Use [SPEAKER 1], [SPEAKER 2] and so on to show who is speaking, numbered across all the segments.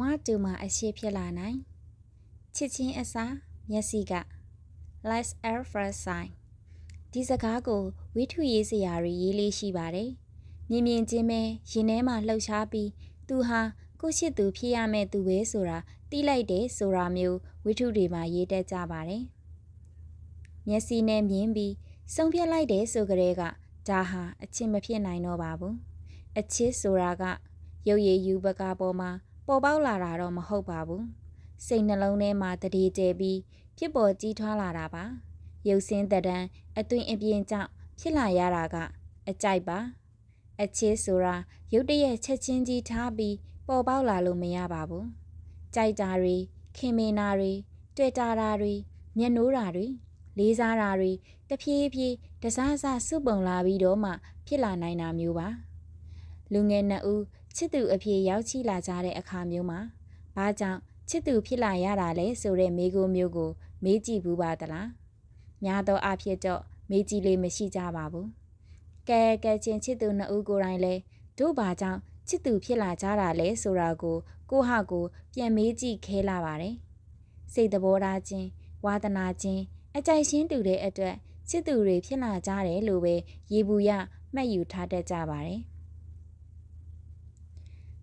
[SPEAKER 1] ဝတူမှာအရှိဖြစ်လာနိုင်ချစ်ချင်းအစားမျက်စိက lights air first sign ဒီစကားကိုဝိထုရေးစရာတွေရေးလေးရှိပါတယ်မြင်မြင်ချင်းပဲရင်ထဲမှာလှုပ်ရှားပြီးသူဟာကိုရှိသူဖြစ်ရမယ့်သူပဲဆိုတာတိလိုက်တယ်ဆိုတာမျိုးဝိထုတွေမှာရေးတတ်ကြပါတယ်မျက်စိနဲ့မြင်ပြီးဆုံးဖြတ်လိုက်တယ်ဆိုကြတဲ့ကဒါဟာအချစ်မဖြစ်နိုင်တော့ပါဘူးအချစ်ဆိုတာကရုပ်ရည်ယူပကားပေါ်မှာ ပေါ်ပေါက်လာတာတော့မဟုတ်ပါဘူးစိတ်နှလုံးထဲမှာတည်တည်ပြီးဖြစ်ပေါ်ကြီးထွားလာတာပါရုပ်စင်းတံအသွင်အပြင်ကြောင့်ဖြစ်လာရတာကအကြိုက်ပါအချစ်ဆိုတာရုတ်တရက်ချက်ချင်းကြီးထားပြီးပေါ်ပေါက်လာလို့မရပါဘူးကြိုက်တာတွေခင်မင်တာတွေတွေ့တာတာတွေမျက်နှိုးတာတွေလေးစားတာတွေတဖြည်းဖြည်းတစားစားစုပုံလာပြီးတော့မှ ဖြစ်လာနိုင်တာမျိုးပါလူငယ်နှစ်ဦး ချစ်သူအဖြစ်ရောက်ချီလာကြတဲ့အခါမျိုးမှာဘာကြောင့်ချစ်သူဖြစ်လာရတာလဲဆိုတဲ့မိကိုမျိုးကို မေးကြည့်ဘူးပါသလားများသောအားဖြင့်တော့မေးကြည့်လေးမရှိကြပါဘူးကဲကဲချင်းချစ်သူနှစ်ဦးကိုယ်တိုင်လဲတို့ဘာကြောင့်ချစ်သူဖြစ်လာကြတာလဲဆိုတာကို ကိုဟာကို ပြန်မေးကြည့်ခဲလာပါတယ်စိတ်တဘောထားချင်းဝါသနာချင်းအကြိုက်ရှင်းတူတဲ့အတွက်ချစ်သူတွေဖြစ်လာကြတယ်လို့ပဲရေဘူးရမှတ်ယူထားတတ်ကြပါတယ်။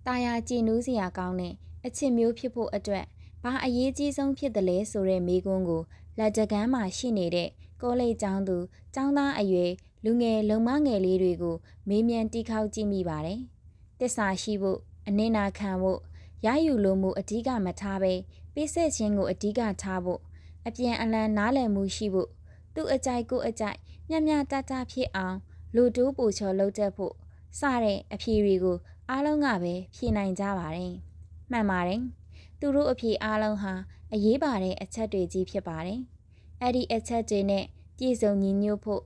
[SPEAKER 1] ตาယာကြည်နူးစရာကောင်းတဲ့အချစ်မျိုးဖြစ်ဖို့အတွက်ဘာအရေးကြီးဆုံးဖြစ်တယ်လဲဆိုတဲ့မိကွန်းကိုလက်တကမ်းမှာရှိနေတဲ့ကောလိပ်ကျောင်းသူကျောင်းသားအရွယ်လူငယ်လုံမငယ်လေးတွေကိုမေးမြန်းတီးခေါက်ကြည့်မိပါတယ်။တစ္ဆာရှိဖို့အနစ်နာခံဖို့ရယူလိုမှုအဓိကမထားဘဲပေးဆက်ခြင်းကိုအဓိကထားဖို့အပြန်အလှန်နားလည်မှုရှိဖို့သူ့အကြိုက်ကိုအကြိုက်မျှမျှတတဖြစ်အောင်လူတိုးပူချော်လုပ်တတ်ဖို့စတဲ့အဖြေတွေကို အားလုံးကပဲဖြေနိုင်ကြပါတယ်။မှန်ပါတယ်။သူတို့အဖြေအားလုံးဟာအရေးပါတဲ့အချက်တွေကြီးဖြစ်ပါတယ်။အဲ့ဒီအချက်တွေနဲ့ပြည့်စုံညီညွတ်ဖို့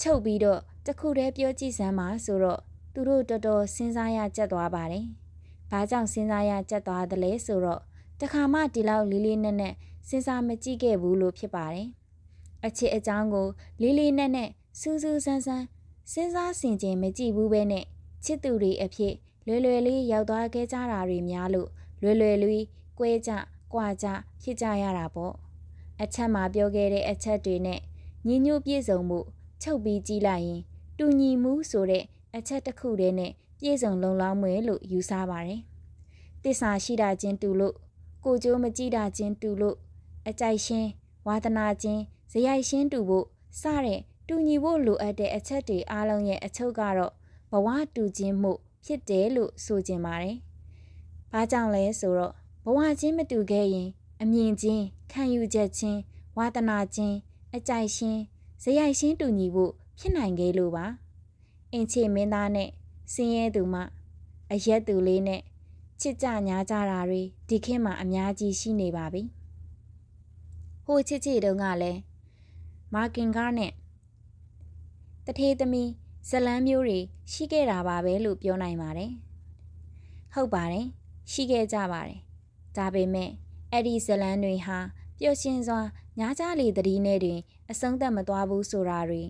[SPEAKER 1] ချုပ်ပြီးတော့တခုတည်းပြောကြည့်စမ်းပါဆိုတော့သူတို့တော်တော်စဉ်းစားရကြက်သွားပါတယ်။ဘာကြောင့်စဉ်းစားရကြက်သွားသလဲဆိုတော့တခါမှဒီလောက်လေးလေးနက်နက်စဉ်းစားမကြည့်ခဲ့ဘူးလို့ဖြစ်ပါတယ်။အချစ်အကြောင်းကို လေးလေးနက်နက်စူးစူးဆန်းဆန်းစဉ်းစားဆင်ခြင်မကြည့်ဘူးပဲနဲ့ချစ်သူတွေအဖြစ် လွယ်လွယ်လေးရောက်သွားခဲ့ကြတာတွေများလို့လွယ်လွယ်လေးကွဲကြကွာကြဖြစ်ကြရတာပေါ့အချက်မှာပြောခဲ့တဲ့အချက်တွေနဲ့ညီညွတ်ပြည့်စုံမှုချုပ်ပြီးကြည့်လိုက်ရင်တူညီမှုဆိုတဲ့အချက်တစ်ခုတည်းနဲ့ပြည့်စုံလုံလောက်မယ်လို့ယူဆပါတယ်တစ္ဆာရှိတာချင်းတူလို့ကိုကြိုးမကြည့်တာချင်းတူလို့အကြိုက်ရှင်းဝါသနာချင်းဇယိုက်ရှင်းတူဖို့စတဲ့တူညီဖို့လိုအပ်တဲ့အချက်တွေအားလုံးရဲ့အချုပ်ကတော့ဘဝတူခြင်းမှု ဖြစ်တယ်လို့ဆိုကြင်ပါတယ်။ဘာကြောင့်လဲဆိုတော့ဘဝချင်းမတူခဲ့ရင် အမြင်ချင်းခံယူချက်ချင်းဝါသနာချင်းအကြိုက်ရှင်းဇယိုက်ရှင်းတူညီဖို့ဖြစ်နိုင်ခဲ့လို့ပါ။အင်ချေမင်းသားနဲ့စင်းရဲသူမှအရက်သူလေးနဲ့ချစ်ကြညာကြတာတွေဒီခေတ်မှာအများကြီးရှိနေပါပြီ။ဟိုချစ်ချစ်တုန်းကလည်းမာကင်ကားနဲ့တထေးသမီး ဇလန်းမျိုးတွေရှိခဲ့တာပါပဲလို့ပြောနိုင်ပါတယ်။ဟုတ်ပါတယ်။ရှိခဲ့ကြပါတယ်။ဒါပေမဲ့အဲ့ဒီဇလန်းတွေဟာပျော်ရှင်စွာညားကြလေတတိနဲ့တွင် အဆုံးသက်မသွားဘူးဆိုတာတွေ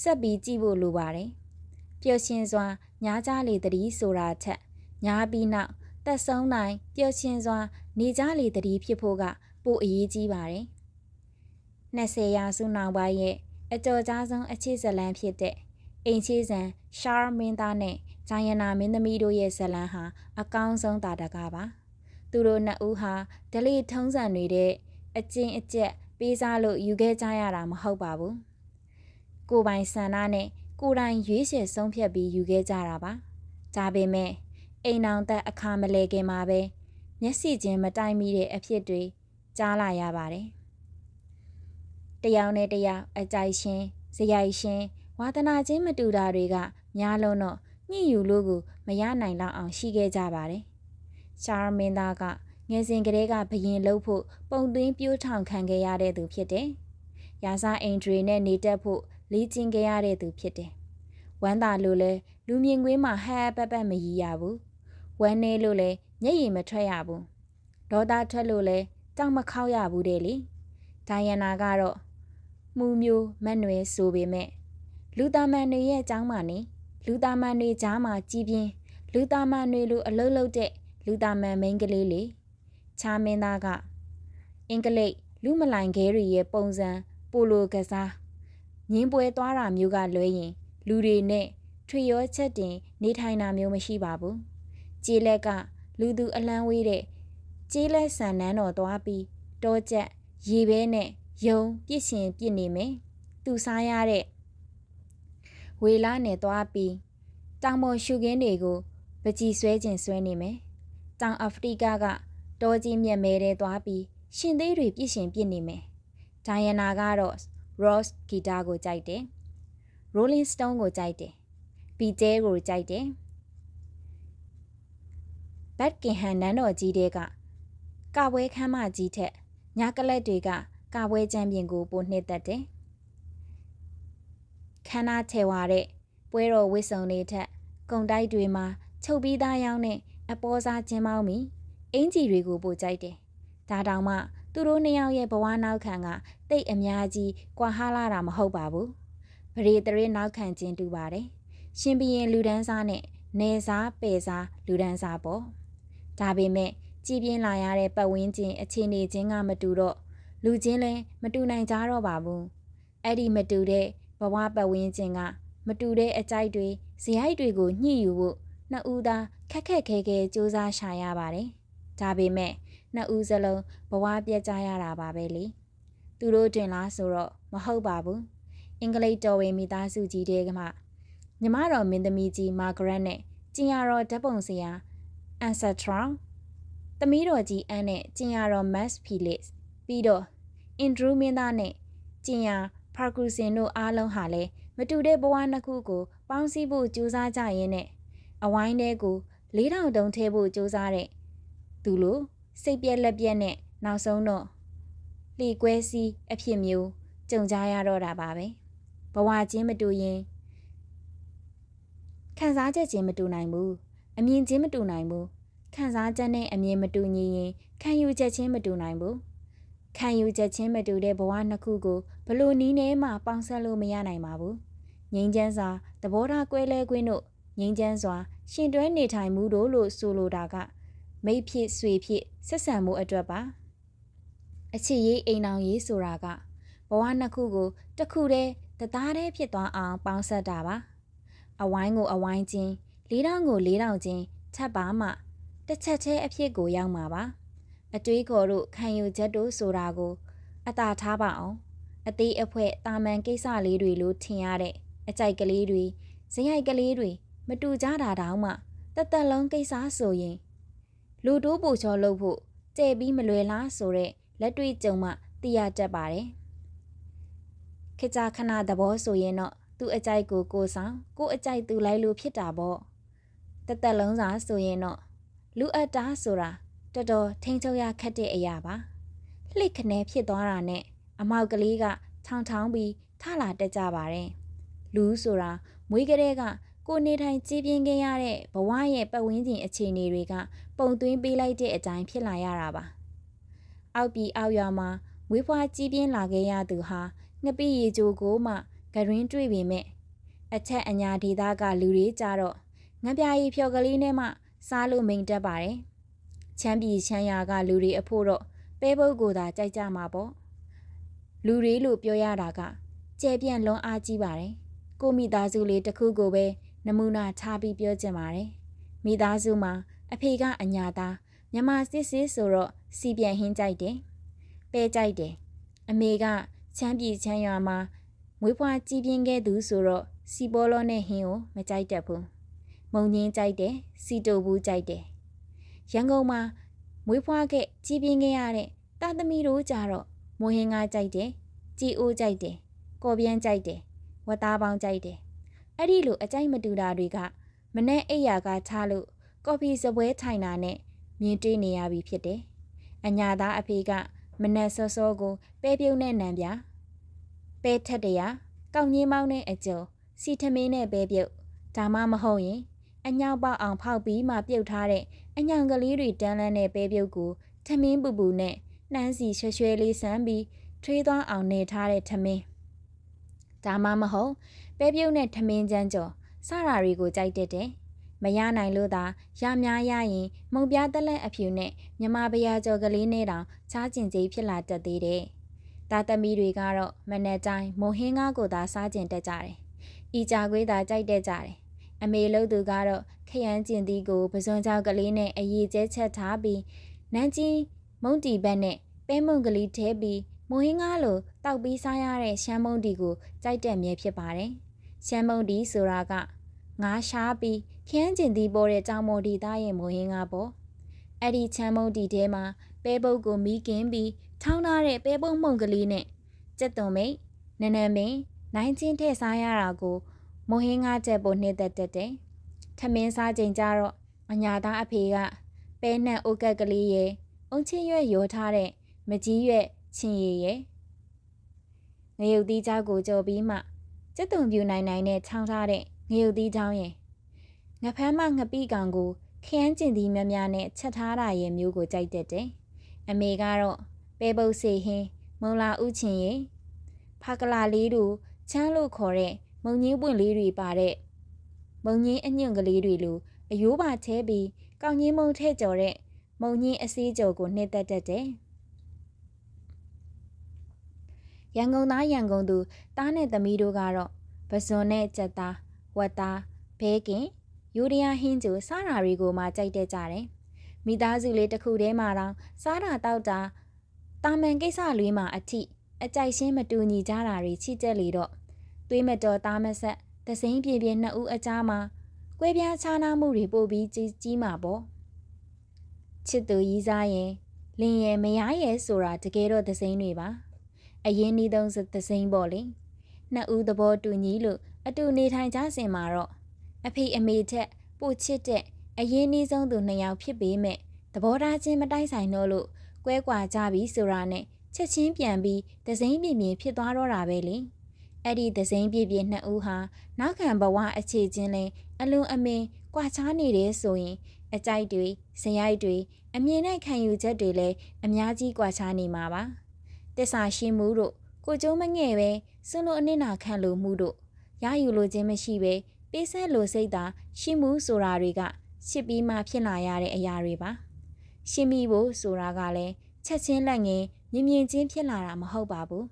[SPEAKER 1] ဆက်ပြီးကြည့်ဖို့လိုပါတယ်။ပျော်ရှင်စွာညားကြလေတတိဆိုတာထက်ညားပြီးနောက်သက်ဆုံးနိုင်ပျော်ရှင်စွာ နေကြလေတတိဖြစ်ဖို့ကပိုအရေးကြီးပါတယ်။20ရာစုနောက်ပိုင်းရဲ့အကျော်ကြားဆုံးအခြေဇလန်းဖြစ်တဲ့ အိမ်ချေးဆန်ရှာမင်းသားနဲ့ဂျိုင်ယနာမင်းသမီးတို့ရဲ့ဇလန်းဟာအကောင်းဆုံးတာတကားပါသူတို့နှစ်ဦးဟာဒလိထုံးစံတွေတဲ့အကျဉ်အကျက်ပေးစားလို့ယူခဲ့ကြရတာမဟုတ်ပါဘူးကိုပိုင်ဆန္ဒနဲ့ကိုတိုင်ရွေးချယ်ဆုံးဖြတ်ပြီးယူခဲ့ကြတာပါဒါပေမဲ့အိမ်အောင်သက်အခါမလဲခင်မှာပဲမျက်စိချင်းမတိုင်မိတဲ့အဖြစ်တွေကြားလာရပါတယ်တယောက်နဲ့တယောက်အကြိုက်ရှင်ဇယိုက်ရှင် ဝါသနာချင်းမတူတာတွေကများလုံးတော့ညှိယူလို့ကိုမရနိုင်လောက်အောင်ရှိခဲ့ကြပါတယ်။ရှာမင်းသားကငယ်စဉ်ကလေးကဘရင်လှုပ်ဖို့ပုံသွင်းပြိုးထောင်ခံခဲ့ရတဲ့သူဖြစ်တယ်။ရာဇအိမ်တွေနဲ့နေတက်ဖို့လေ့ကျင့်ခဲ့ရတဲ့သူဖြစ်တယ်။ဝမ်းသာလို့လဲလူမြင်ကွင်းမှာဟဲပက်ပက်မရည်ရဘူး။ဝမ်းနေလို့လဲမျက်ရည်မထွက်ရဘူး။ဒေါသထွက်လို့လဲတောက်မခောက်ရဘူးတဲ့လေ။ဒိုင်ယနာကတော့မှုမျိုးမက်နွယ်ဆိုပေမဲ့ လူသားမန်တွေရဲ့အကြောင်းမှနေလူသားမန်တွေကြားမှာကြီးပြင်းလူသားမန်တွေလိုအလုတ်လုတ်တဲ့လူသားမန်မိန်းကလေးလေချာမင်းသားကအင်္ဂလိပ်လူမလိုင်ခဲတွေရဲ့ပုံစံပိုလိုကစားငင်းပွဲသွားတာမျိုးကလွဲရင် လူတွေနဲ့ထွေရောချက်တင်နေထိုင်တာမျိုးမရှိပါဘူးကျေးလက်ကလူသူအလန်းဝေးတဲ့ကျေးလက်ဆန်နန်းတော်သွားပြီးတောကျက်ရေဘဲနဲ့ယုံပြစ်ရှင်ပြစ်နေမယ်သူစားရတဲ့ ဝေလာနဲ့သွားပြီးတောင်ပေါ်ရှုခင်းတွေကိုပကြီးဆွဲခြင်းဆွဲနေမယ်တောင်အာဖရိကကတောကြီးမြက်မဲတဲ့သွားပြီးရှင်သေးတွေပြစ်ရှင်ပြစ်နေမယ်ဒိုင်ယနာကတော့ Ross ဂီတာကိုကြိုက်တယ် Rolling Stone ကိုကြိုက်တယ်။ BJ ကိုကြိုက်တယ်။ဘတ်ကင်ဟန်နန်းတော်ကြီးတဲ့ကကပွဲခမ်းမကြီးထက်ညာကလက်တွေကကပွဲချမ်းပြင်ကိုပိုနှစ်သက်တယ်။ ခန္ဓာထဲဝါတဲ့ပွဲတော်ဝစ်စုံတွေထက်ကုံတိုက်တွေမှာချုပ်ပြီးသားရောင်းတဲ့အပေါ်စားချင်းမောင်းမီအင်ကြီးတွေကိုပိုကြိုက်တယ်။ဒါတောင်မှသူတို့နှစ်ယောက်ရဲ့ဘဝနောက်ခံကတိတ်အများကြီးကွာဟလာတာမဟုတ်ပါဘူး။ပရိသရေနောက်ခံခြင်းတူပါတယ်။ရှင်ဘရင်လူဒန်းစားနဲ့နေစားပေစားလူဒန်းစားပေါ့။ဒါပေမဲ့ကြည်ပြင်းလာရတဲ့ပတ်ဝန်းကျင်အခြေအနေချင်းကမတူတော့လူချင်းလည်းမတူနိုင်ကြတော့ပါဘူး။အဲ့ဒီမတူတဲ့ ဘဝပတ်ဝန်းကျင်က မတူတဲ့အကြိုက်တွေဇယိုက်တွေကိုညှိယူဖို့နှစ်ဦးသားခက်ခက်ခဲခဲစူးစမ်းရှာရပါတယ်။ဒါပေမဲ့နှစ်ဦးစလုံးဘဝပြတ်ကြရတာပါပဲလေ။သူတို့တွင်လားဆိုတော့မဟုတ်ပါဘူး။အင်္ဂလိပ်တော်ဝင်မိသားစုကြီးတဲ့ကမှညီမတော်မင်းသမီးကြီးမာဂရက်နဲ့ကျင်ရတော်ဓာတ်ပုံဆရာအန်ဆာထရောင်းသမီးတော်ကြီးအန်နဲ့ကျင်ရတော်မတ်ဖီလစ်ပြီးတော့အင်ဒရူးမင်းသားနဲ့ကျင်ရ ဖာကူစင်တို့အားလုံးဟာလည်းမတူတဲ့ဘဝနှစ်ခုကို ပေါင်းစည်းဖို့ကြိုးစားကြရင်းနဲ့အဝိုင်းတဲကိုလေးထောင်တုံးထဲဖို့ကြိုးစားတဲ့သူလိုစိတ်ပြက်လက်ပြက်နဲ့နောက်ဆုံးတော့လှီကွဲစီးအဖြစ်မျိုးကြုံကြရတော့တာပါပဲဘဝချင်းမတူရင်ခံစားချက်ချင်းမတူနိုင်ဘူးအမြင်ချင်းမတူနိုင်ဘူးခံစားချက်နဲ့အမြင်မတူညီရင်ခံယူချက်ချင်းမတူနိုင်ဘူး ခံယူချက်ချင်းမတူတဲ့ဘဝနှစ်ခုကိုဘလို့နီးနေမှပေါင်းဆက်လို့မရနိုင်ပါဘူးငိမ့်ချမ်းစွာသဘောထားကွဲလဲကွင်းတို့ငိမ့်ချမ်းစွာ ရှင်တွဲနေထိုင်မှုတို့လို့ဆိုလိုတာက မိဖြစ်ဆွေဖြစ်ဆက်ဆံမှုအတွက်ပါအချစ်ရေးအိမ်အောင်ရေးဆိုတာကဘဝနှစ်ခုကိုတစ်ခုတည်းတသားတည်းဖြစ်သွားအောင်ပေါင်းဆက်တာပါအဝိုင်းကိုအဝိုင်းချင်းလေးတောင်ကိုလေးတောင်ချင်းထပ်ပါမှတစ်ချက်တည်းအဖြစ်ကိုရောက်မှာပါ အတွေးခေါ်တို့ခံယူချက်တို့ဆိုတာကို အသာထားပါအောင်အသေးအဖွဲတာမန်ကိစ္စလေးတွေလို့ထင်ရတဲ့အကြိုက်ကလေးတွေဇယိုက်ကလေးတွေမတူကြတာတောင်မှတသက်လုံးကိစ္စဆိုရင်လူတိုးပူချောလုပ်ဖို့ကြဲပြီးမလွယ်လားဆိုတဲ့လက်တွေ့ကြုံမှသိရတတ်ပါတယ်။ခေကြခဏသဘောဆိုရင်တော့သူ့အကြိုက်ကိုကိုဆောင်ကိုအကြိုက်သူလိုက်လို့ဖြစ်တာပေါ့။တသက်လုံးစာဆိုရင်တော့လူအပ်တာဆိုတာ တော်တော်ထိန်ချုပ်ရခက်တဲ့အရာပါ။လှိခနဲဖြစ်သွားတာနဲ့အမောက်ကလေးကထောင်ထောင်ပြီးထလာတက်ကြပါတယ်။လူဆိုတာမွေးကလေးကကိုနေထိုင်ကြည်ပြင်းခဲ့ရတဲ့ဘဝရဲ့ပတ်ဝန်းကျင်အခြေအနေတွေကပုံသွင်းပေးလိုက်တဲ့အတိုင်းဖြစ်လာရတာပါ။အောက်ပြည်အောက်ရွာမှာမွေးဖွားကြည်ပြင်းလာခဲ့ရသူဟာငပိရီဂျိုကိုမှဂရင်းတွေ့ပေမဲ့အချက်အညာဒေသကလူတွေကြတော့ငပြာရီဖြော်ကလေးနဲ့မှစားလို့မိန်တက်ပါတယ်။ ချမ်းပြည်ချမ်းရာကလူတွေအဖို့တော့ပဲပုတ်ကိုသာကြိုက်ကြမှာပေါ့။လူတွေလို့ပြောရတာကကျဲပြန့်လွန်အားကြီးပါတယ်။ကိုမိသားစုလေးတစ်ခုကိုပဲနမူနာထားပြီးပြောချင်ပါတယ်။မိသားစုမှာအဖေကအညာသားမြမစစ်စစ်ဆိုတော့စီပြန်ဟင်းကြိုက်တယ်။ပဲကြိုက်တယ်။အမေကချမ်းပြည်ချမ်းရွာမှာမွေးဖွားကြီးပြင်းခဲ့သူဆိုတော့စီပေါ်လောနဲ့ဟင်းကိုမကြိုက်တတ်ဘူး။မုံငင်းကြိုက်တယ်။စီတိုဘူးကြိုက်တယ်။ ရန်ကုန်မှာမွေးဖွားခဲ့ကြီးပြင်းခဲ့ရတဲ့တာသမီတို့ကြတော့မိုးဟင်းငါကြိုက်တယ်။ជីအိုးကြိုက်တယ်။ကော်ပြန်ကြိုက်တယ်။ဝတ်သားပေါင်းကြိုက်တယ်အဲ့ဒီလိုအကြိုက်မတူတာတွေကမနဲ့အိယာကထားလို့ကော်ဖီစပွဲထိုင်တာနဲ့မြင်တွေ့နေရပြီဖြစ်တယ်။အညာသားအဖေကမနဲ့စောစောကိုပဲပြုံးနဲ့နံပြပဲထက်တရာကောက်ငင်းမောင်းတဲ့အကျုံစီထမင်းနဲ့ပဲပြုတ်ဒါမှမဟုတ်ရင် အညောင်ပေါအောင်ဖောက်ပြီးမှပြုတ်ထားတဲ့အညောင်ကလေးတွေတန်းလန်းတဲ့ပဲပြုတ်ကိုထမင်းပူပူနဲ့နှမ်းစီရွှဲရွှဲလေးဆန်းပြီးထွေးသွားအောင်နေထားတဲ့ထမင်းဒါမှမဟုတ်ပဲပြုတ်နဲ့ထမင်းချမ်းကျော်စတာတွေကိုကြိုက်တတ်တယ်။မမရနိုင်လို့သာရများရရင်မုံပြားတက်လက်အဖြူနဲ့မြမပရာကျော်ကလေးနဲ့တောင်ချားကျင်ကြီးဖြစ်လာတတ်သေးတယ်။သားသမီးတွေကတော့မနဲ့တိုင်းမုံဟင်းကားကိုသာစားကျင်တတ်ကြတယ်။ဤကြခွေးသာကြိုက်တတ်ကြတယ်။ အမေလို့သူကတော့ခရမ်းကျင်သီးကိုပစွန်ကြောက်ကလေးနဲ့အည်ကျဲချက်ထားပြီးနန်းကြီးမုံတီဘက်နဲ့ပဲမုံကလေးထဲပြီးမုံဟင်းကားလိုတောက်ပြီးစားရတဲ့ရှမ်းမုံတီကိုကြိုက်တဲ့မြဲဖြစ်ပါတယ်။ရှမ်းမုံတီဆိုတာကငါးရှားပြီးခရမ်းကျင်သီးပေါ်တဲ့ကြောင်မော်ဒီသားရဲ့မုံဟင်းကားပေါ့။အဲ့ဒီချမ်းမုံတီထဲမှာပဲပုတ်ကိုမီးကင်းပြီးထောင်းထားတဲ့ပဲပုတ်မှုန်ကလေးနဲ့ကြက်သွန်မိတ်နနမင်းနိုင်ချင်းထည့်စားရတာကို မုံဟင်းကားချက်ပေါ်နှိမ့်သက်တက်တယ်။ထမင်းစားချိန်ကျတော့အညာသားအဖေကပဲနဲ့အိုကက်ကလေးရဲ့အုံချင်းရွက်ရောထားတဲ့မကြီးရွက်ချင်းရည်ရဲ့ငရုတ်သီးချောက်ကိုကြော်ပြီးမှကျက်သွန်ပြူနိုင်နိုင်နဲ့ချောင်းထားတဲ့ငရုတ်သီးချောင်းရဲ့ငဖမ်းမငပိကောင်ကိုခရမ်းကျင်သီးများများနဲ့ချက်ထားတာရဲ့မျိုးကိုကြိုက်တတ်တယ်။အမေကတော့ပဲပုတ်စေဟင်းမုံလာဥချင်းရဲ့ဖကလာလေးတို့ချမ်းလို့ခေါ်တဲ့ မုံကြီးပွင့်လေးတွေပါတဲ့မုံကြီးအညွန့်ကလေးတွေလိုအယိုးပါချဲပြီးကောင်းကြီးမုံထဲ့ကြော်တဲ့မုံကြီးအစည်းကြော်ကိုနှိမ့်သက်တတ်တယ်။ရန်ကုန်သားရန်ကုန်သူတားနဲ့သမီးတို့ကတော့ပဇွန်နဲ့ကြက်သားဝက်သားဘဲကင်ယူရီးယားဟင်းကျူစားတာတွေကိုမှကြိုက်တဲ့ကြတယ်။မိသားစုလေးတစ်ခုတည်းမှာတော့စားတာတောက်တာတာမန်ကိစ္စလေးမှာအထိအကြိုက်ရှင်းမတူညီကြတာတွေချိတက်လေတော့ သွေးမတော်သားမဆက်သစိမ့်ပြေပြေနှစ်ဦးအကြားမှာကွဲပြားခြားနားမှုတွေပို့ပြီးကြီးကြီးမှာပေါ့ချစ်သူကြီးစားရင်လင်ရဲ့မယားရဲ့ဆိုတာတကယ်တော့သစိမ့်တွေပါအရင်နီးသုံးသစိမ့်ပေါ့လေနှစ်ဦးသဘောတူညီလို့အတူနေထိုင်ကြစင်မှာတော့အဖေအမေထက်ပိုချစ်တဲ့အရင်နီးဆုံးသူနှစ်ယောက်ဖြစ်ပေမဲ့သဘောထားချင်းမတိုက်ဆိုင်တော့လို့ကွဲကွာကြပြီဆိုတာနဲ့ချက်ချင်းပြန်ပြီးသစိမ့်ပြင်းပြင်းဖြစ်သွားတော့တာပဲလေ အဲ့ဒီသစိမ့်ပြင်းပြင်းနှစ်ဦးဟာနောက်ခံဘဝအခြေချင်းလဲအလွန်အမင်းကွာခြားနေတယ်ဆိုရင် အကြိုက်တွေဇယိုက်တွေအမြင်နဲ့ခံယူချက်တွေလည်းအများကြီးကွာခြားနေမှာပါတစ္ဆာရှိမှုတို့ကိုကျုံးမငဲ့ပဲစွန့်လို့အနစ်နာခံလို့မှုတို့ရယူလိုခြင်းမရှိပဲပေးဆက်လိုစိတ်သာရှိမှုဆိုတာတွေကရှစ်ပြီးမှဖြစ်လာရတဲ့အရာတွေပါရှင်းမိဖို့ဆိုတာကလည်းချက်ချင်းလက်ငင်းမြင်မြင်ချင်းဖြစ်လာတာမဟုတ်ပါဘူး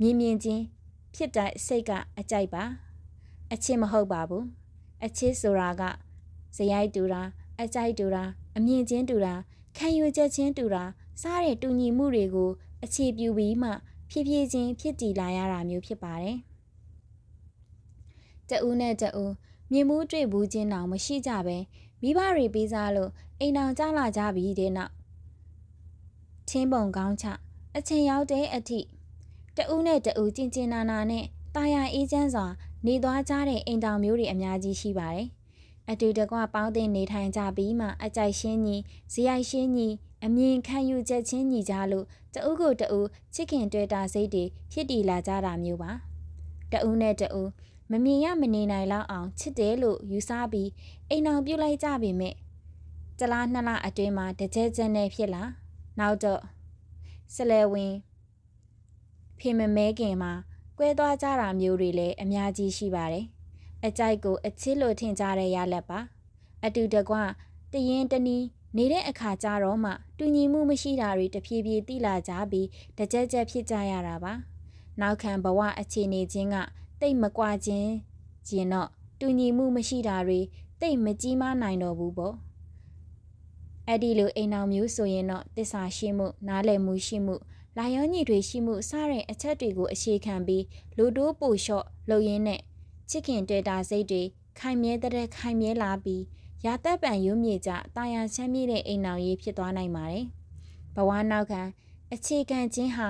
[SPEAKER 1] မြင်မြင်ချင်း ဖြစ်တဲ့စိတ်ကအကြိုက်ပါ အချစ်မဟုတ်ပါဘူးအချစ်ဆိုတာကဇယိုက်တူတာအကြိုက်တူတာအမြင်ချင်းတူတာခံယူချက်ချင်းတူတာစားတဲ့တူညီမှုတွေကို အခြေပြုပြီးမှ ဖြည်းဖြည်းချင်းဖြစ်တည်လာရတာမျိုးဖြစ်ပါတယ်တအူးနဲ့တအူးမြင်မှုတွေ့ဘူးချင်းတောင်မရှိကြပဲမိဘတွေပေးစားလို့အိမ်အောင်ကြလာကြပြီတဲ့နောက်ချင်းပုံကောင်းချအချိန်ရောက်တဲ့အထိ တအူးနဲ့တအူးကျင်ကျင်နာနာနဲ့တာယာအေးချမ်းစွာနေသွားကြတဲ့အိမ်တောင်မျိုးတွေအများကြီးရှိပါတယ်။အတူတကွပေါင်းတင်နေထိုင်ကြပြီးမှအကြိုက်ရှင်းညီဇီရိုက်ရှင်းညီအမြင်ခံယူချက်ချင်းညီကြလို့တအုပ်ကိုတအုပ်ချစ်ခင်တွေ့တာစိတ်တွေဖြစ်တည်လာကြတာမျိုးပါ။တအုပ်နဲ့တအုပ်မမြင်ရမနေနိုင်လောက်အောင်ချစ်တယ်လို့ယူဆပြီးအိမ်အောင်ပြုတ်လိုက်ကြပေမဲ့တလားနှစ်လအတွင်းမှာတကြဲကြဲနဲ့ဖြစ်လာနောက်တော့ဆလဲဝင် ဖေမမဲခင်မှာကွဲသွားကြတာမျိုးတွေလည်းအများကြီးရှိပါတယ်။အကြိုက်ကိုအချစ်လို့ထင်ကြတဲ့ရလက်ပါ။အတူတကွတရင်တနီးနေတဲ့အခါကျတော့မှတူညီမှုမရှိတာတွေတဖြည်းဖြည်းတိလာကြပြီးတကြက်ကြက်ဖြစ်ကြရတာပါ။နောက်ခံဘဝအခြေအနေချင်းကတိတ်မကွာခြင်းကျင်တော့တူညီမှုမရှိတာတွေတိတ်မကြီးမားနိုင်တော့ဘူးပေါ့။အဲ့ဒီလိုအိမ်အောင်မျိုးဆိုရင်တော့တစ္ဆာရှိမှုနားလည်မှုရှိမှု လာရောညစ်တွေရှိမှုစတဲ့အချက်တွေကိုအခြေခံပြီးလူတိုးပိုလျှော့လုပ်ရင်းနဲ့ချစ်ခင်တွေ့တာစိတ်တွေခိုင်မြဲတဲ့ခိုင်မြဲလာပြီးရာသက်ပံရုံးမြေကြတာယာချမ်းမြေတဲ့အိမ်အောင်ရေးဖြစ်သွားနိုင်ပါတယ်။ဘဝနောက်ခံအခြေခံခြင်းဟာ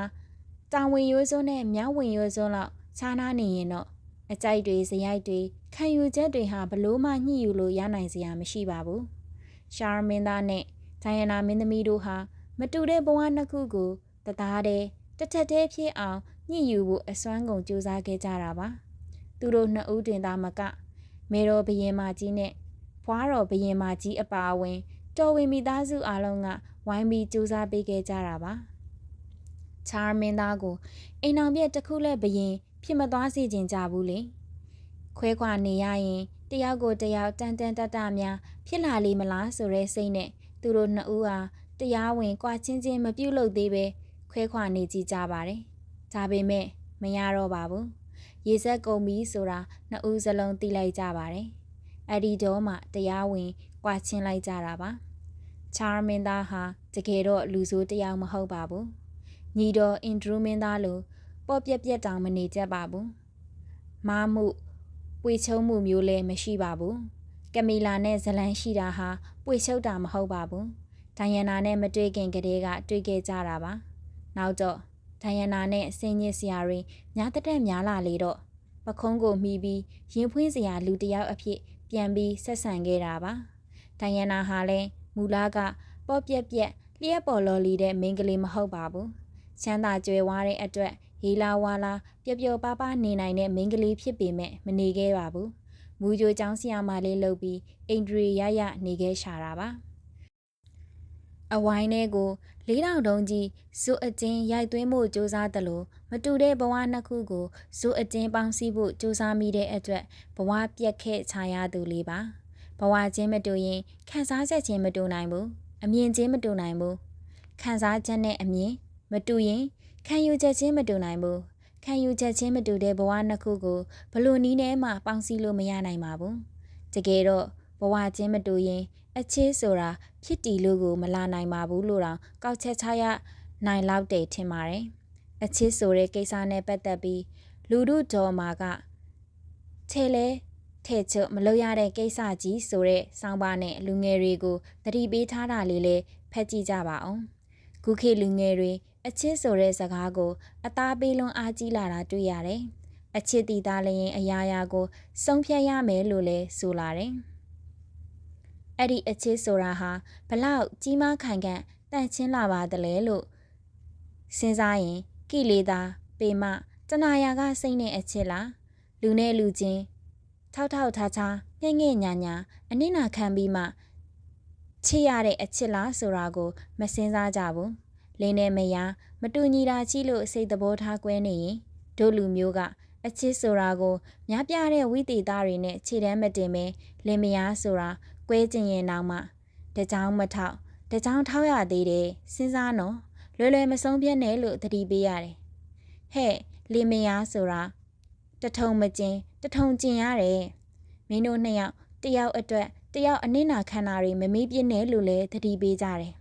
[SPEAKER 1] တာဝန်ရိုးစွန်းနဲ့မြောက်ဝင်ရိုးစွန်းလောက်ခြားနားနေရင်တော့အကြိုက်တွေဇယိုက်တွေခံယူချက်တွေဟာဘလို့မှညှိယူလို့ရနိုင်စရာမရှိပါဘူး။ရှာမင်းသားနဲ့ဒိုင်ယနာမင်းသမီးတို့ဟာမတူတဲ့ဘဝနှစ်ခုကို တသားတည်းတစ်ထက်တည်းဖြစ်အောင်ညှိယူဖို့အစွမ်းကုန်ကြိုးစားခဲ့ကြတာပါသူတို့နှစ်ဦးတင်သားမကမေတော်ဘရင်မကြီးနဲ့ဖွားတော်ဘရင်မကြီးအပါအဝင် တော်ဝင်မိသားစုအလုံးကဝိုင်းပြီးကြိုးစားပေးခဲ့ကြတာပါချာမင်းသားကိုအိမ်အောင်ပြက်တစ်ခုလက်ဘရင်ဖြစ်မသွားစေချင်ကြဘူးလေခွဲခွာနေရရင်တတယောက်ကိုတယောက်တန်တန်တတများဖြစ်လာလိမလားဆိုတဲ့စိတ်နဲ့သူတို့နှစ်ဦးဟာတရားဝင်ကြွားချင်းချင်းမပြုတ်လို့သေးပဲ ခွဲခွာနေကြကြပါတယ်။ဒါပေမဲ့မရတော့ပါဘူး။ရေဆက်ကုန်ပြီဆိုတာနှစ်ဦးစလုံးသိလိုက်ကြပါတယ်။အဲ့ဒီတော့မှတရားဝင်ကြွားချင်းလိုက်ကြတာပါ။ချာမင်းသားဟာတကယ်တော့လူဆိုးတယောက်မဟုတ်ပါဘူး။ညီတော်အင်ဒရူးမင်းသားလိုပေါ့ပြက်ပြက်တောင်မနေကြပါဘူး။မားမှုပွေချုံမှုမျိုးလည်းမရှိပါဘူး။ကမီလာနဲ့ဇလန်းရှိတာဟာပွေချုပ်တာမဟုတ်ပါဘူး။ဒိုင်ယနာနဲ့မတွေ့ခင်ကတည်းကတွေ့ခဲ့ကြတာပါ။ နောက်တော့ဒိုင်ယနာနဲ့ဆင်းညစ်စရာတွေညာတက်တက်များလာလေတော့ပခုံးကိုမှီပြီးရင်ဖွင့်စရာလူတစ်ယောက်အဖြစ် ပြန်ပြီးဆက်ဆံခဲ့တာပါ။ဒိုင်ယနာဟာလည်းမူလာကပေါ့ပြက်ပြက်လျက်ပေါ်လော်လီတဲ့မိန်းကလေးမဟုတ်ပါဘူး။ချမ်းသာကြွယ်ဝတဲ့အတွက်ဟီလာဝါလာပျော်ပျော်ပါးပါးနေနိုင်တဲ့မိန်းကလေးဖြစ်ပေမဲ့မနေခဲ့ပါဘူး။မူကြိုចောင်းဆရာမလေးလုပ်ပြီးအိန္ဒြေရရနေခဲ့ရှာတာပါ။ အဝိုင်းထဲကိုလေးတောင်တုံးကြီးဇွတ်အကျင်းရိုက်သွင်းဖို့ကြိုးစားသလိုမတူတဲ့ဘဝနှစ်ခုကိုဇွတ်အကျင်းပေါင်းစည်းဖို့ကြိုးစားမိတဲ့အတွက်ဘဝပြက်ခဲ့ချရသူလေးပါ။ဘဝချင်းမတူရင်ခံစားချက်ချင်းမတူနိုင်ဘူး။အမြင်ချင်းမတူနိုင်ဘူး။ခံစားချက်နဲ့အမြင်မတူရင်ခံယူချက်ချင်းမတူနိုင်ဘူးခံယူချက်ချင်းမတူတဲ့ဘဝနှစ်ခုကိုဘလို့နီးနဲ့မှပေါင်းစည်းလို့မရနိုင်ပါဘူးတကယ်တော့ဘဝချင်းမတူရင် အချေးဆိုတာဖြစ်တီလို့ကိုမလာနိုင်ပါဘူးလို့တော့ကောက်ချက်ချရနိုင်လောက်တယ်ထင်ပါတယ်အချေးဆိုတဲ့ကိစ္စနဲ့ပတ်သက်ပြီးလူတို့တော်မာကချဲလဲထဲ့ချုပ်မလုပ်ရတဲ့ကိစ္စကြီးဆိုတဲ့ဆောင်းပါးနဲ့လူငယ်တွေကိုတတိပေးထားတာလေးလေးဖတ်ကြည့်ကြပါအောင်ခုခေတ်လူငယ်တွေအချစ်ဆိုတဲ့စကားကို အသားပေးလွန်အားကြီးလာတာတွေ့ရတယ်။အချစ်တီသားလည်းရင်အရာရာကိုစုံဖြတ်ရမယ်လို့လည်းဆိုလာတယ်။ အဲ့ဒီအချစ်ဆိုတာဟာဘလောက်ကြီးမားခိုင်ခန့်တန့်ချင်းလာပါတလဲလို့စဉ်းစားရင်ကိလေသာပေမတဏှာရာကစိတ်နဲ့အချစ်လားလူနဲ့လူချင်းထောက်ထောက်ထားထားငဲ့ငဲ့ညာညာအနစ်နာခံပြီးမှချစ်ရတဲ့အချစ်လားဆိုတာကို မစင်စားကြဘူးလင်းနဲ့မယားမတူညီတာကြီးလို့စိတ်သဘောထားကွဲနေရင်တို့လူမျိုးကအချစ်ဆိုတာကိုများပြတဲ့ဝိသေသတွေနဲ့ခြေတန်းမတင်ပဲလင်မယားဆိုတာ ကွဲကျင်ရင်နောက်မှတကြောင်မထောက်တကြောင်ထောက်ရသေးတယ်စဉ်းစားနော်လွယ်လွယ်မဆုံးပြတ်နဲ့လို့သတိပေးရတယ်ဟဲ့လင်မယားဆိုတာတထုံမကျင်တထုံကျင်ရတယ်မင်းတို့နှစ်ယောက်တယောက်အတွက်တယောက်အနစ်နာခံတာတွေမမေးပြင်းနဲ့လို့လည်းသတိပေးကြတယ်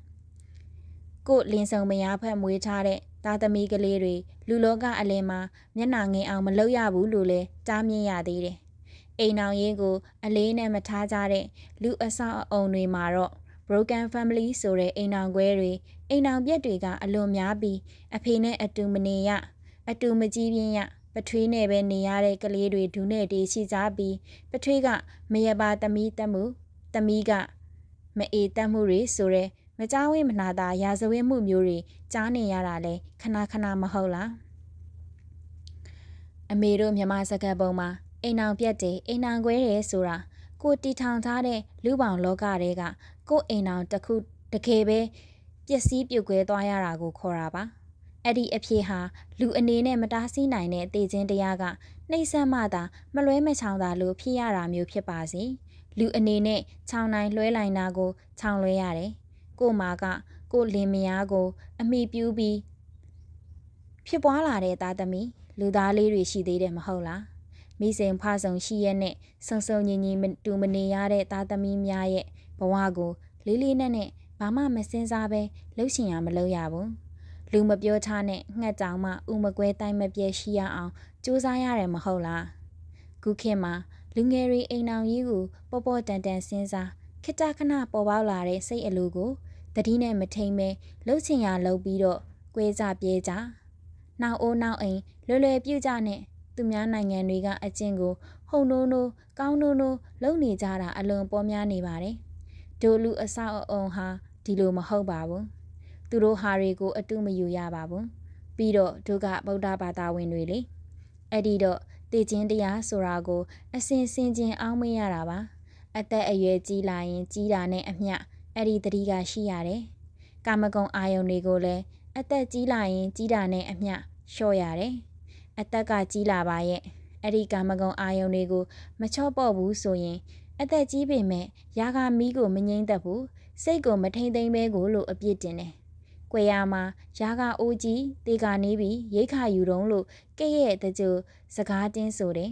[SPEAKER 1] ကိုလင်းစုံမယားဖက်မွေးထားတဲ့သားသမီးကလေးတွေလူလောကအလင်းမှာမျက်နှာငင်အောင်မလုပ်ရဘူးလို့လဲတားမြင်ရသေးတယ်။ အိမ်အောင်ရေးကို အလေးနဲ့မထားကြတဲ့လူအဆောက်အအုံတွေမှာတော့ broken family ဆိုတဲ့အိမ်အောင်ခွဲတွေအိမ်အောင်ပြက်တွေကအလွန်များပြီးအဖေနဲ့အတူမနေရအတူမကြီးပြင်းရပထွေးနဲ့ပဲနေရတဲ့ကလေးတွေဒူးနဲ့တေးရှိကြပြီးပထွေးကမရပါသမီးတက်မှုသမီးကမအေးတက်မှုတွေဆိုတဲ့မကြောက်ဝိမနာတာရာဇဝတ်မှုမျိုးတွေကြားနေရတာလဲခဏခဏမဟုတ်လားအမေတို့မြမစကားပုံမှာ အိမ်အောင်ပြက်တယ်အိမ်အောင်ခွဲတယ်ဆိုတာကိုတီထောင်ထားတဲ့လူပောင်လောကတွေကကိုအိမ်အောင်တစ်ခုတကယ်ပဲပျက်စီးပြုတ်ကွဲသွားရတာကိုခေါ်တာပါအဲ့ဒီအဖြစ်ဟာလူအနေနဲ့မတားဆီးနိုင်တဲ့တေခြင်းတရားကနှိမ့်ဆက်မှသာမလွဲမချောင်သာလို့ဖြစ်ရတာမျိုးဖြစ်ပါစေလူအနေနဲ့ခြောင်နိုင်လွဲလိုက်တာကိုခြောင်လွဲရတယ်ကိုမာကကိုလင်မယားကို အမိပြူးပြီးဖြစ်ပွားလာတဲ့သားသမီးလူသားလေးတွေရှိသေးတယ်မဟုတ်လား မိစိန်ဖဆုံရှိရဲ့နဲ့ဆုံဆုံညီညီတူမနေရတဲ့သားသမီးများရဲ့ဘဝကိုလေးလေးနက်နဲ့ဘာမှမစင်စားပဲလှုပ်ရှင်ရမလုပ်ရဘူးလူမပြောချနဲ့ငှက်ကြောင်မှဥမကွဲတိုင်းမပြဲရှိရအောင်စူးစမ်းရတယ်မဟုတ်လားခုခေတ်မှာလူငယ်တွေအိမ်အောင်ကြီးကိုပေါ်ပေါ်တန်တန်စဉ်းစားခိတခဏပေါ်ပေါက်လာတဲ့စိတ်အလိုကိုတတိနဲ့မထိန်ပဲလှုပ်ချင်ရလှုပ်ပြီးတော့ကွဲကြပြဲကြနောက်အိုးနောက်အိမ်လွယ်လွယ်ပြုတ်ကြနဲ့ သူများနိုင်ငံတွေကအကျင့်ကိုဟုံနိုးနိုးကောင်းနိုးနိုးလုံနေကြတာအလွန်ပေါ်များနေပါတယ်ဒိုလူအဆောက်အုံဟာဒီလိုမဟုတ်ပါဘူးသူတို့ဟာတွေကိုအတုမယူရပါဘူးပြီးတော့ဒုကဗုဒ္ဓဘာသာဝင်တွေလေအဲ့ဒီတော့တည်ခြင်းတရားဆိုတာကိုအစင်စင်ချင်းအောင်းမေးရတာပါအသက်အရွယ်ကြီးလာရင်ကြီးတာနဲ့အမျှအဲ့ဒီတတိကရှိရတယ်။ကာမဂုဏ်အာယုန်တွေကိုလည်းအသက်ကြီးလာရင်ကြီးတာနဲ့အမျှလျှော့ရတယ်။ အသက်ကကြီးလာပါရဲ့အဲ့ဒီကာမဂုဏ်အာယုန်တွေကိုမချော့ပေါ့ဘူးဆိုရင် အသက်ကြီးပေမဲ့ယာကမီးကိုမငိမ့်သက်ဘူးစိတ်ကိုမထိမ့်သိမ့်ပဲကိုလို့အပြစ်တင်တယ်။ကွယ်ရမှာယာကအိုးကြီးတေကနေပြီးရိတ်ခါယူတုံးလို့ကဲ့ရဲ့တကြိုစကားတင်းဆိုတယ်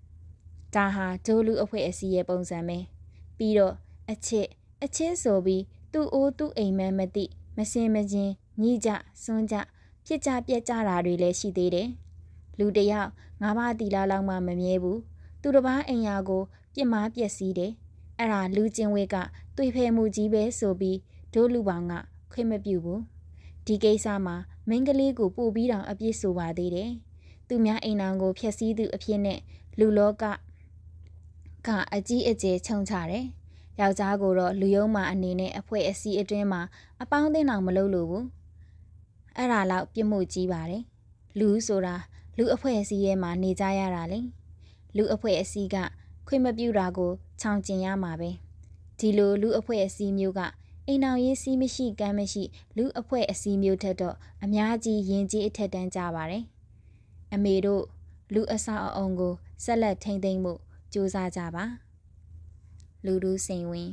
[SPEAKER 1] ။ဒါဟာဒိုလူအဖွဲ့အစည်းရဲ့ပုံစံပဲ။ပြီးတော့အချစ်အချစ်ဆိုပြီးသူ့အိုးသူ့အိမ်မန်းမသိမစင်မချင်းညီကြစွန်းကြဖြစ်ကြပြက်ကြတာတွေလည်းရှိသေးတယ်။ လူတယောက်ငါးပါးတီလာလောက်မှမမြဲဘူး။သူတစ်ပားအိမ်ယာကိုပြစ်မှားပျက်စီးတယ်။အဲ့ဒါလူချင်းဝဲကတွေ့ဖဲမှုကြီးပဲဆိုပြီးဒို့လူပေါင်းကခွင့်မပြုဘူး။ဒီကိစ္စမှာမင်းကလေးကိုပို့ပြီးတောင်အပြစ်ဆိုပါသေးတယ်။သူများအိမ်အောင်ကိုဖျက်ဆီးသူအဖြစ်နဲ့လူလောကကအကြီးအကျယ်ခြုံချတယ်။ယောက်ျားကိုတော့လူယုံမာအနေနဲ့အဖွဲအစည်းအတွင်းမှာအပေါင်းအသင်းအောင်မလုပ်လို့ဘူး။အဲ့ဒါလောက်ပြစ်မှုကြီးပါတယ်။လူဆိုတာ လူအဖွဲ့အစည်းထဲမှာနေကြရတာလေ။လူအဖွဲ့အစည်းကခွင့်မပြုတာကိုခြောင်ကျင်ရမှာပဲဒီလိုလူအဖွဲ့အစည်းမျိုးကအိမ်အောင်ရေးစီးမရှိကမ်းမရှိ လူအဖွဲ့အစည်းမျိုးထက်တော့အများကြီးယဉ်ကျေးအထက်တန်းကြပါတယ်အမေတို့လူအဆောက်အအုံကိုဆက်လက်ထိမ့်သိမ့်မှုစူးစမ်းကြပါလူလူစိန်ဝင်